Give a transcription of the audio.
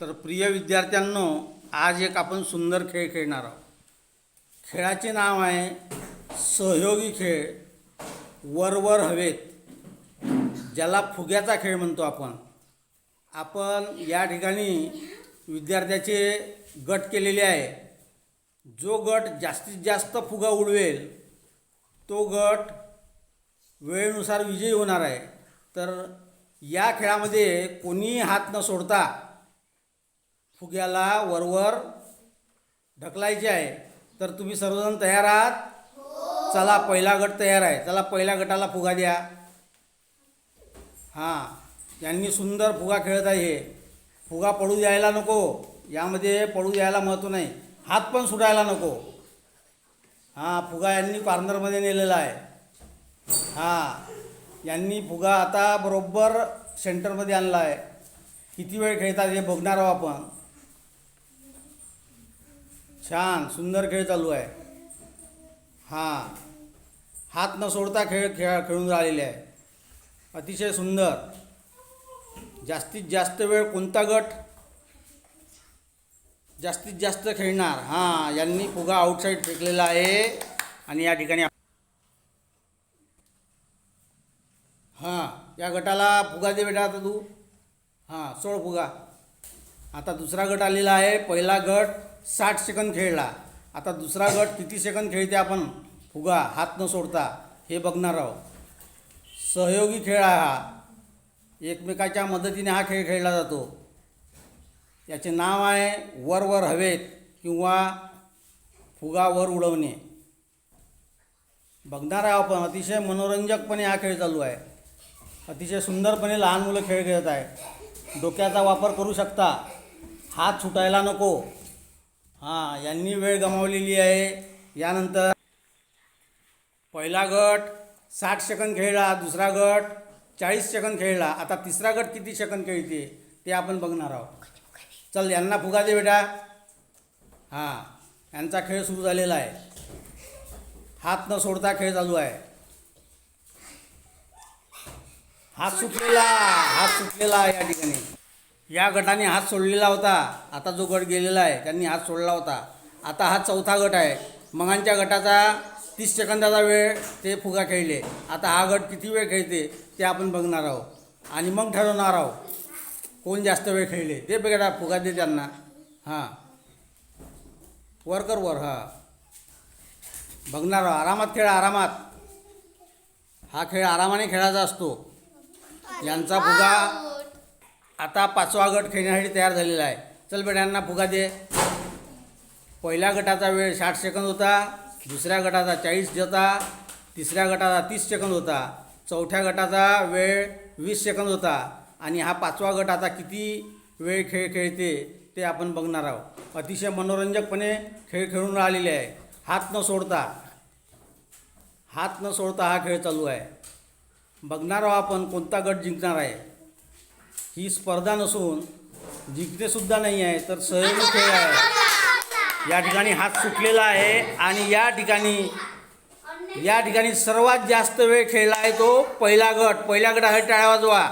तर प्रिय विद्यार्थ्यांनो आज एक आपण सुंदर खेळ खेळणार आहोत. खेळाचे नाव आहे सहयोगी खेळ वरवर हवेत ज्याला फुग्याचा खेळ म्हणतो आपण. आपण या ठिकाणी विद्यार्थ्याचे गट केलेले आहे. जो गट जास्तीत जास्त फुगा उडवेल तो गट वेळेनुसार विजयी होणार आहे. तर या खेळामध्ये कोणीही हात न सोडता फुग्याला वरवर ढकलायचे आहे. तर तुम्ही सर्वजण तयार आहात? चला पहिला गट तयार आहे. चला पहिल्या गटाला फुगा द्या. हां यांनी सुंदर फुगा खेळत आहे हे. फुगा पडू द्यायला नको. यामध्ये पडू द्यायला महत्त्व नाही. हात पण सुटायला नको. हां फुगा यांनी कॉर्नरमध्ये नेलेला आहे. हां यांनी फुगा आता बरोबर सेंटरमध्ये आणला आहे. किती वेळ खेळतात हे बघणार आहोत आपण. छान सुंदर खेळ चालू आहे. हां. हात न सोडता खेळ खेळ खेळून राहिलेले आहे. अतिशय सुंदर. जास्तीत जास्त वेळ कोणता गट? जास्तीत जास्त खेळणार. हां यांनी फुगा आउटसाईड फेकलेला आहे आणि या ठिकाणी हां या गटाला फुगा दे बेटा आता तू. हां सोड फुगा. आता दुसरा गट आलेला आहे पहिला गट. साठ सेकंद खेळला. आता दुसरा गट किती सेकंद खेळते आपण? फुगा हात न सोडता हे बघणार आहोत. सहयोगी खेळ आहे हा. एकमेकाच्या मदतीने हा खेळ खेळला जातो. याचे नाव आहे वर वर हवेत किंवा फुगा वर उडवणे. बघणार आहे आपण. अतिशय मनोरंजकपणे हा खेळ चालू आहे. अतिशय सुंदरपणे लहान मुलं खेळ खेळत आहे डोक्याचा वापर करू शकता. हात सुटायला नको. हां यांनी वेळ गमावलेली आहे. यानंतर पहिला गट साठ सेकंद खेळला दुसरा गट चाळीस सेकंद खेळला. आता तिसरा गट किती सेकंद खेळते ते आपण बघणार आहोत. चल यांना फुगा दे बेटा. हां यांचा खेळ सुरू झालेला आहे. हात न सोडता खेळ चालू आहे. हात सुटलेला हात सुटलेला या ठिकाणी. या गटाने हात सोडलेला होता. आता जो गट गेलेला आहे त्यांनी हात सोडला होता. आता हा चौथा गट आहे. मगांच्या गटाचा तीस सेकंदाचा वेळ ते फुगा खेळले. आता हा गट किती वेळ खेळते ते आपण बघणार आहोत. आणि मग ठरवणार आहोत कोण जास्त वेळ खेळले. ते बेगडा फुगा दे त्यांना. हां. वर कर वर हां. बघणार आहोत. आरामात खेळ आरामात. हा खेळ आरामाने खेळायचा असतो. यांचा फुगा आता पाचवा गट खेळण्यासाठी तयार झालेला आहे. चल बेटा यांना फुगा दे. पहिल्या गटाचा वेळ साठ सेकंद होता दुसऱ्या गटाचा चाळीस होता तिसऱ्या गटाचा तीस सेकंद होता चौथ्या गटाचा वेळ वीस सेकंद होता आणि हा पाचवा गट आता किती वेळ खेळ खेळते ते आपण बघणार आहोत. अतिशय मनोरंजकपणे खेळ खेळून राहिलेले आहे. हात न सोडता हात न सोडता हा खेळ चालू आहे. बघणार आहोत आपण कोणता गट जिंकणार आहे. ही स्पर्धा नसून जिंकतेसुद्धा नाही आहे तर सहयोगी खेळ आहे. या ठिकाणी हात सुटलेला आहे आणि या ठिकाणी या ठिकाणी सर्वात जास्त वेळ खेळला आहे तो पहिला गट. पहिल्या गटासाठी टाळ्या वाजवा.